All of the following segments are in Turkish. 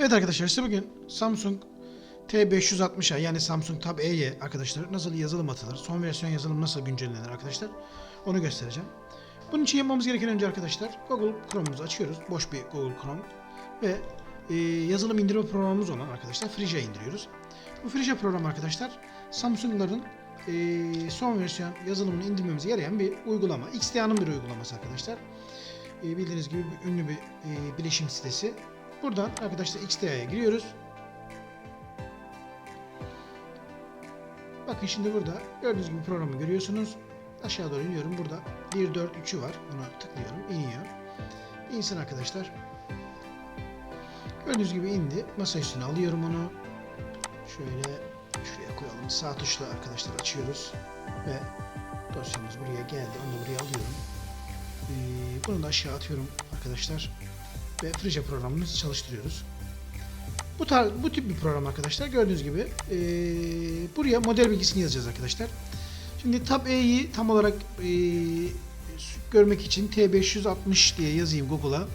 Evet arkadaşlar işte bugün Samsung T560'a yani Samsung Tab E'ye arkadaşlar nasıl yazılım atılır, son versiyon yazılım nasıl güncellenir arkadaşlar onu göstereceğim. Bunun için yapmamız gereken önce arkadaşlar Google Chrome'umuzu açıyoruz. Boş bir Google Chrome ve e, yazılım indirme programımız olan arkadaşlar Frisia indiriyoruz. Bu Frisia program arkadaşlar Samsung'ların e, son versiyon yazılımını indirmemize yarayan bir uygulama. XDA'nın bir uygulaması arkadaşlar. E, bildiğiniz gibi bir ünlü bir e, bilişim sitesi. Buradan arkadaşlar XDA'ya giriyoruz. Bakın şimdi burada gördüğünüz gibi programı görüyorsunuz. Aşağı doğru iniyorum. Burada 1, 4, 3'ü var. Ona tıklıyorum. iniyor. İnsin arkadaşlar. Gördüğünüz gibi indi. Masa üstüne alıyorum onu. Şöyle şuraya koyalım. Sağ tuşla arkadaşlar açıyoruz. Ve dosyamız buraya geldi. Onu da buraya alıyorum. Ee, bunu da aşağı atıyorum arkadaşlar. Ve Frisia programımızı çalıştırıyoruz. Bu tarz, bu tip bir program arkadaşlar. Gördüğünüz gibi ee, buraya model bilgisini yazacağız arkadaşlar. Şimdi Tab E'yi tam olarak ee, görmek için T560 diye yazayım Google'a.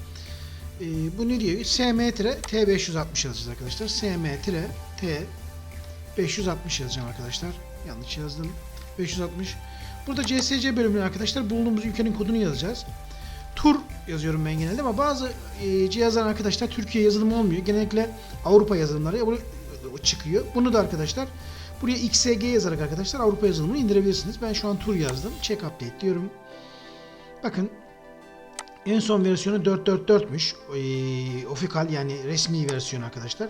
Ee, bu ne diyor? SM-T560 yazacağız arkadaşlar. SM-T560 yazacağım arkadaşlar. Yanlış yazdım. 560. Burada CSC bölümüne arkadaşlar bulunduğumuz ülkenin kodunu yazacağız. Tur yazıyorum ben genelde ama bazı e, cihazlar arkadaşlar Türkiye yazılımı olmuyor. Genellikle Avrupa yazılımları çıkıyor. Bunu da arkadaşlar buraya XSG yazarak arkadaşlar Avrupa yazılımını indirebilirsiniz. Ben şu an tur yazdım. Check update diyorum. Bakın en son versiyonu 4.4.4'müş. Ee, official yani resmi versiyon arkadaşlar.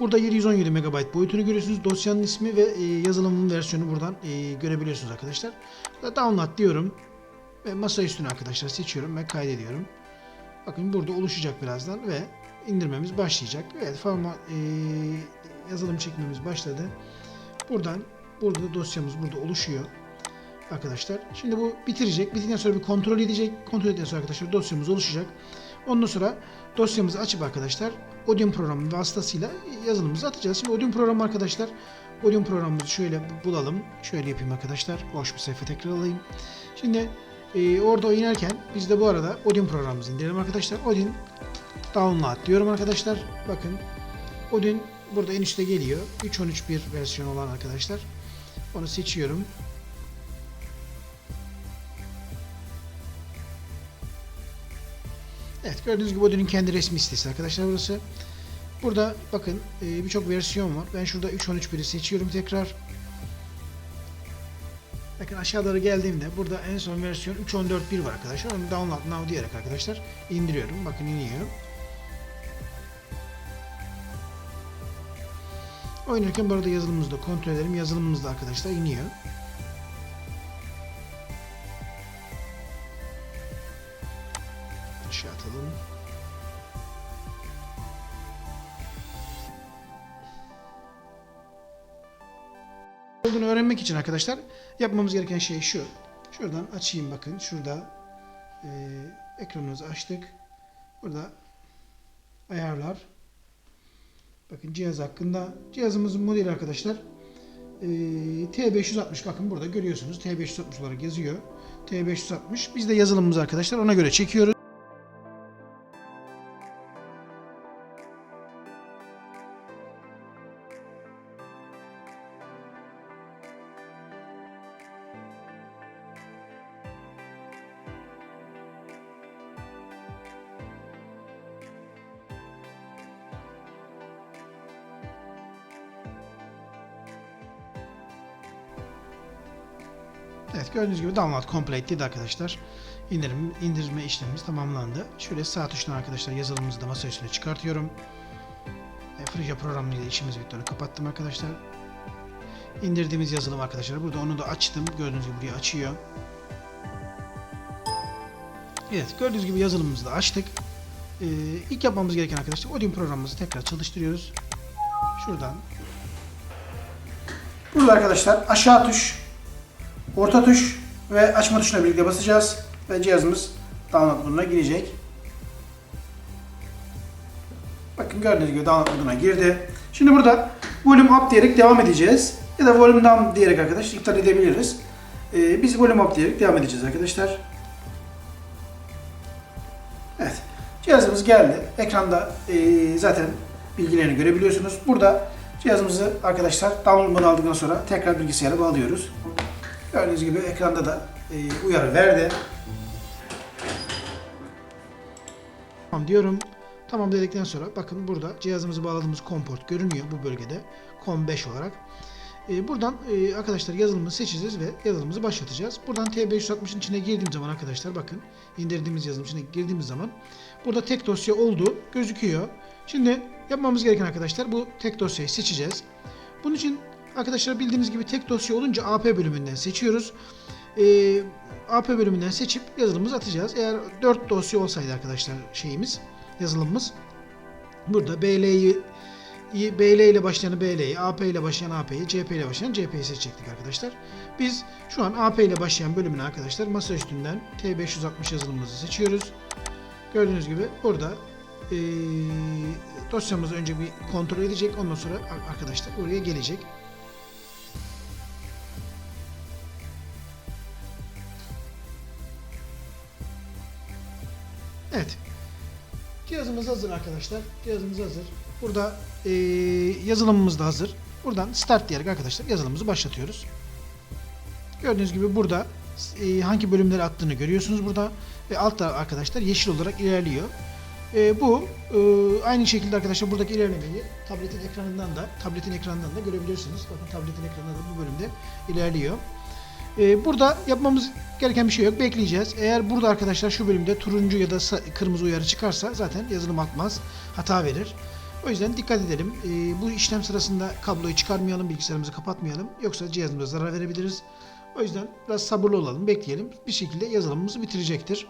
Burada 717 MB boyutunu görüyorsunuz. Dosyanın ismi ve e, yazılımın versiyonu buradan e, görebiliyorsunuz arkadaşlar. Download diyorum. Ve masa üstüne arkadaşlar seçiyorum ve kaydediyorum. Bakın burada oluşacak birazdan ve indirmemiz başlayacak. Evet forma e, yazılım çekmemiz başladı. Buradan burada dosyamız burada oluşuyor arkadaşlar. Şimdi bu bitirecek. Bittikten sonra bir kontrol edecek. Kontrol edildikten sonra arkadaşlar dosyamız oluşacak. Ondan sonra dosyamızı açıp arkadaşlar Odium programı vasıtasıyla yazılımımızı atacağız. Şimdi Odium programı arkadaşlar Odium programımızı şöyle bulalım. Şöyle yapayım arkadaşlar. Boş bir sayfa tekrar alayım. Şimdi e, orada oynarken biz de bu arada Odin programımızı indirelim arkadaşlar. Odin download diyorum arkadaşlar. Bakın Odin burada en üstte geliyor. 3.13.1 versiyon olan arkadaşlar. Onu seçiyorum. Evet gördüğünüz gibi Odin'in kendi resmi sitesi arkadaşlar burası. Burada bakın e, birçok versiyon var. Ben şurada 3.13.1'i seçiyorum tekrar. Bakın aşağı geldiğimde burada en son versiyon 3.14.1 var arkadaşlar. Onu download now diyerek arkadaşlar indiriyorum. Bakın iniyor. Oynarken bu arada yazılımımızı da kontrol edelim. Yazılımımız da arkadaşlar iniyor. Aşağı atalım. Olduğunu öğrenmek için arkadaşlar yapmamız gereken şey şu. Şuradan açayım bakın. Şurada e, ekranımızı açtık. Burada ayarlar. Bakın cihaz hakkında. Cihazımızın modeli arkadaşlar e, T560 bakın burada görüyorsunuz. T560 olarak yazıyor. T560. Biz de yazılımımızı arkadaşlar ona göre çekiyoruz. Evet gördüğünüz gibi download complete dedi arkadaşlar. İndirim, indirme işlemimiz tamamlandı. Şöyle sağ tuştan arkadaşlar yazılımımızı da masa üstüne çıkartıyorum. E, Frisia programıyla işimiz bitti. Onu kapattım arkadaşlar. İndirdiğimiz yazılım arkadaşlar. Burada onu da açtım. Gördüğünüz gibi buraya açıyor. Evet gördüğünüz gibi yazılımımızı da açtık. Ee, ilk yapmamız gereken arkadaşlar Odin programımızı tekrar çalıştırıyoruz. Şuradan. Burada arkadaşlar aşağı tuş orta tuş ve açma tuşuna birlikte basacağız ve cihazımız download moduna girecek. Bakın gördüğünüz gibi download moduna girdi. Şimdi burada volume up diyerek devam edeceğiz. Ya da volume down diyerek arkadaşlar iptal edebiliriz. Ee, biz volume up diyerek devam edeceğiz arkadaşlar. Evet. Cihazımız geldi. Ekranda ee, zaten bilgilerini görebiliyorsunuz. Burada cihazımızı arkadaşlar download aldıktan sonra tekrar bilgisayara bağlıyoruz. Gördüğünüz gibi ekranda da e, uyarı verdi. Tamam diyorum. Tamam dedikten sonra bakın burada cihazımızı bağladığımız COM port görünüyor bu bölgede. COM 5 olarak. Ee, buradan e, arkadaşlar yazılımımızı seçeceğiz ve yazılımımızı başlatacağız. Buradan T560'ın içine girdiğim zaman arkadaşlar bakın indirdiğimiz yazılım içine girdiğimiz zaman burada tek dosya olduğu gözüküyor. Şimdi yapmamız gereken arkadaşlar bu tek dosyayı seçeceğiz. Bunun için arkadaşlar bildiğiniz gibi tek dosya olunca AP bölümünden seçiyoruz. Ee, AP bölümünden seçip yazılımımızı atacağız. Eğer 4 dosya olsaydı arkadaşlar şeyimiz yazılımımız burada BL'yi BL ile başlayan BL'yi, AP ile başlayan AP'yi, CP ile başlayan CP'yi seçecektik arkadaşlar. Biz şu an AP ile başlayan bölümünü arkadaşlar masa üstünden T560 yazılımımızı seçiyoruz. Gördüğünüz gibi burada eee dosyamızı önce bir kontrol edecek. Ondan sonra arkadaşlar oraya gelecek. Evet. Cihazımız hazır arkadaşlar. Cihazımız hazır. Burada eee, yazılımımız da hazır. Buradan start diyerek arkadaşlar yazılımımızı başlatıyoruz. Gördüğünüz gibi burada eee, hangi bölümleri attığını görüyorsunuz burada ve altta arkadaşlar yeşil olarak ilerliyor. Eee, bu eee, aynı şekilde arkadaşlar buradaki ilerlemeyi tabletin ekranından da tabletin ekranından da görebilirsiniz. Bakın tabletin ekranında da bu bölümde ilerliyor. Ee, burada yapmamız gereken bir şey yok. Bekleyeceğiz. Eğer burada arkadaşlar şu bölümde turuncu ya da kırmızı uyarı çıkarsa zaten yazılım atmaz. Hata verir. O yüzden dikkat edelim. Ee, bu işlem sırasında kabloyu çıkarmayalım, bilgisayarımızı kapatmayalım. Yoksa cihazımıza zarar verebiliriz. O yüzden biraz sabırlı olalım, bekleyelim. Bir şekilde yazılımımızı bitirecektir.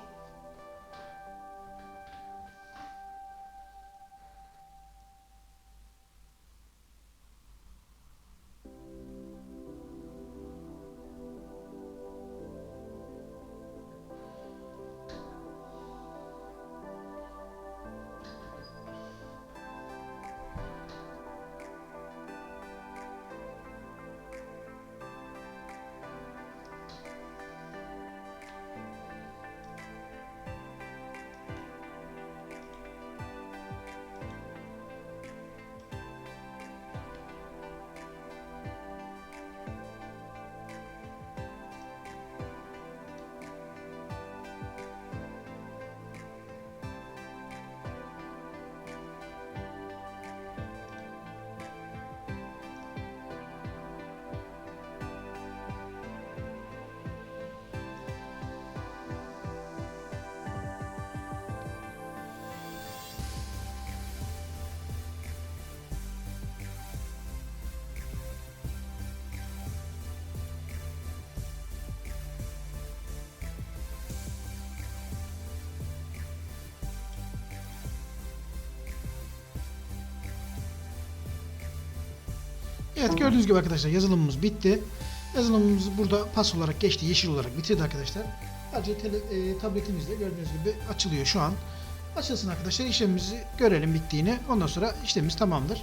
Evet gördüğünüz gibi arkadaşlar yazılımımız bitti. Yazılımımız burada pas olarak geçti, yeşil olarak bitirdi arkadaşlar. Sadece tele, e, tabletimizde gördüğünüz gibi açılıyor şu an. Açılsın arkadaşlar işlemimizi görelim bittiğini. Ondan sonra işlemimiz tamamdır.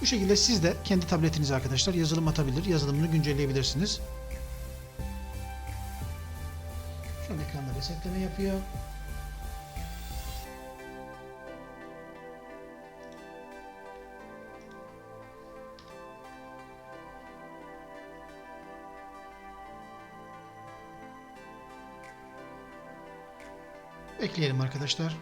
Bu şekilde siz de kendi tabletinize arkadaşlar yazılım atabilir, yazılımını güncelleyebilirsiniz. Şu an ekranda resetleme yapıyor. Bekleyelim arkadaşlar.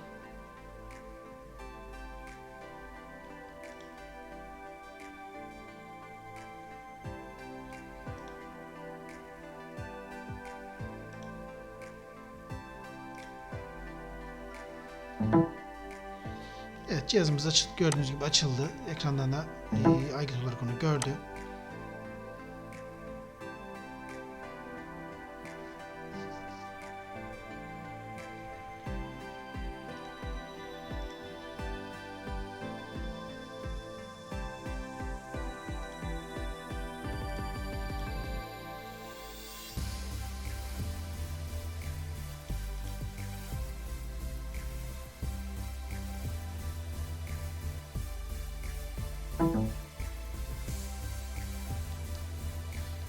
Evet cihazımız açıldı. Gördüğünüz gibi açıldı. Ekrandan da e, aygıt olarak onu gördü.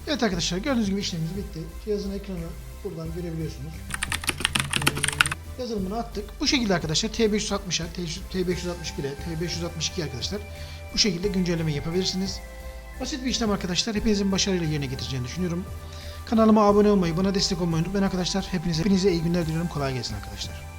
Evet arkadaşlar gördüğünüz gibi işlemimiz bitti. Cihazın ekranı buradan görebiliyorsunuz. Ee, yazılımını attık. Bu şekilde arkadaşlar T560'a, T561'e, T562 arkadaşlar bu şekilde güncelleme yapabilirsiniz. Basit bir işlem arkadaşlar. Hepinizin başarıyla yerine getireceğini düşünüyorum. Kanalıma abone olmayı, bana destek olmayı unutmayın arkadaşlar. Hepinize, hepinize iyi günler diliyorum. Kolay gelsin arkadaşlar.